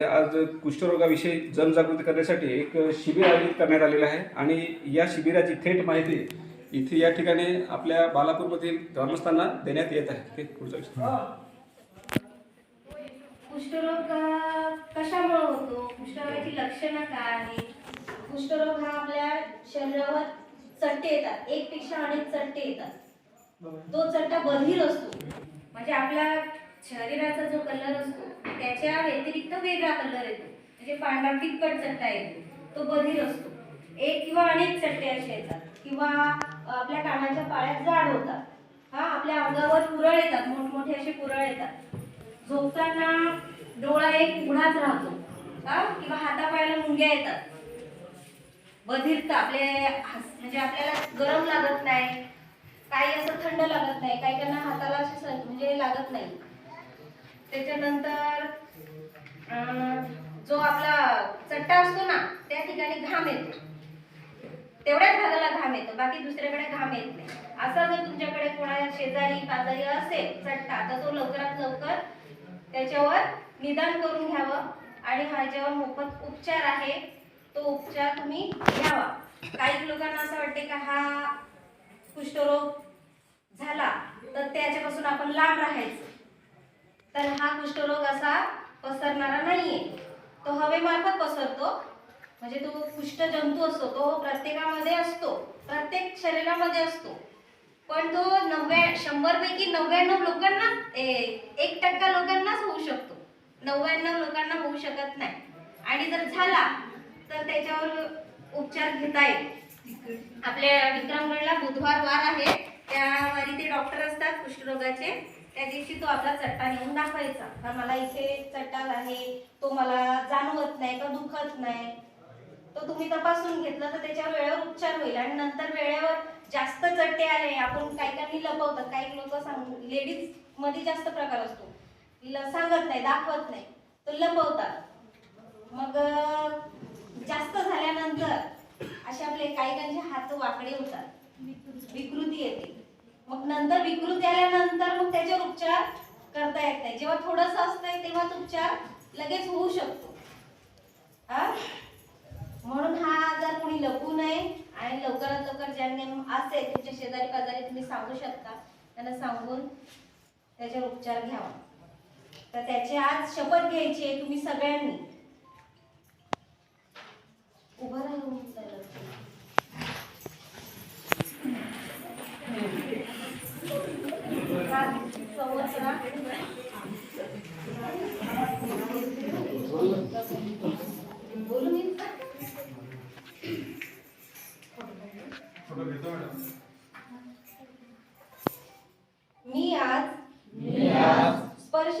आज कुष्ठरोगाविषयी जनजागृती करण्यासाठी एक शिबिर आयोजित करण्यात आलेलं आहे. आणि या शिबिराची थेट माहिती इथे या ठिकाणी आपल्या बालापूरमधील ग्रामस्थांना देण्यात येत आहे. ओके, पुढचा विषय. कुष्ठरोग कशामुळे होतो? कुष्ठरोगाची लक्षणं काय आहे कुष्ठरोग हा आपल्या शरीरावर चट्टे येतात. एक पेक्षा अनेक चट्टे येतात. तो चट्टा बधीर असतो. म्हणजे आपल्या शरीराचा जो कलर असतो त्याच्या व्यतिरिक्त वेगळा कलर येतो. म्हणजे पांढरा फिक्कट चट्टा येतो. तो बधीर असतो. एक किंवा अनेक चट्टे असे येतात. किंवा आपल्या कानाच्या पाळ्यात जाड होतात. हा आपल्या अंगावर पुरळ येतात. मोठमोठे असे पुरळ येतात. झोपताना डोळा एक उघडाच राहतो. हा किंवा हातापायाला मुंग्या येतात. बधिरता आपले म्हणजे आपल्याला गरम लागत नाही. काही असं थंड लागत नाही. काही त्यांना हाताला म्हणजे लागत नाही. त्याच्यानंतर जो आपला चट्टा असतो ना त्या ठिकाणी घाम येतो. तेवढ्याच भागाला घाम येतो बाकी दुसऱ्याकडे घाम येत नाही. असा जर तुमच्याकडे कोणा शेजारी पाजारी असेल चट्टा तर तो लवकरात लवकर त्याच्यावर निदान करून घ्यावं. आणि ह्याच्यावर मोफत उपचार आहे तो उपचार तुम्ही घ्यावा. काही लोकांना असं वाटते का हा कुष्ठरोग झाला तर त्याच्यापासून आपण लांब राहायचं. तर हा कुष्ठरोग असा पसरणारा नाहीये. तो हवेमार्फत पसरतो. म्हणजे तो कुष्ठ जंतू असतो तो प्रत्येकामध्ये असतो प्रत्येक शरीरामध्ये असतो. पण तो नव्या शंभर पैकी नव्याण्णव लोकांना ए- एक टक्का लोकांनाच होऊ शकतो. नव्याण्णव लोकांना होऊ शकत नाही. आणि जर झाला तर त्याच्यावर उपचार घेता येईल. आपल्या विक्रमगडला बुधवार वार आहे. त्या वारी ते डॉक्टर असतात कुष्ठरोगाचे. त्या दिवशी तो आपला चट्टा नेऊन दाखवायचा. का मला इथे चट्टा आहे. तो मला जाणवत नाही का दुखत नाही. तो तुम्ही तपासून घेतलं तर त्याच्यावर वेळेवर उपचार होईल. आणि नंतर वेळेवर जास्त चट्टे आले आपण काही काही लपवतात. काही लोक सांग लेडीजमध्ये जास्त प्रकार असतो. सांगत नाही दाखवत नाही. तो लपवतात. मग जास्त झाल्यानंतर असे आपले काही काहींचे हात वाकडे होतात. विकृती येते. मग नंतर विकृती आल्यानंतर मग त्याच्यावर उपचार करता येत नाही. जेव्हा थोडस असतंय तेव्हाच उपचार लगेच होऊ शकतो. हा? म्हणून हा आजार कोणी लपू नये आणि लवकरात लवकर ज्यांनी असेल तुमच्या शेजारी पाजारी तुम्ही सांगू शकता. त्यांना सांगून त्याच्यावर उपचार घ्यावा. तर त्याची आज शपथ घ्यायची आहे तुम्ही सगळ्यांनी. उभं राहून चालत. हात समोर करा. बोलून येईल का? मी आज स्पर्श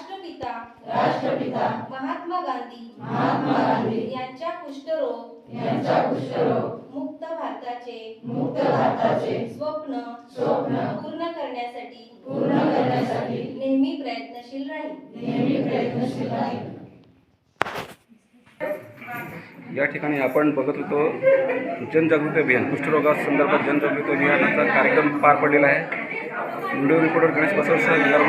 राष्ट्रपिता राष्ट्रपिता महात्मा गांधी महात्मा गांधी यांच्या कुष्ठरोग यांचा कुष्ठरोग मुक्त भारताचे मुक्त भारताचे स्वप्न स्वप्न पूर्ण करण्यासाठी पूर्ण करण्यासाठी नेहमी प्रयत्नशील राहील. नेहमी प्रयत्नशील राहील. या ठिकाणी आपण बघत होतो जनजागृती अभियान कुष्ठरोगासंदर्भात जनजागृती अभियानाचा कार्यक्रम पार पडलेला आहे. व्हिडिओ रिपोर्टर गणेश बसवसह निगार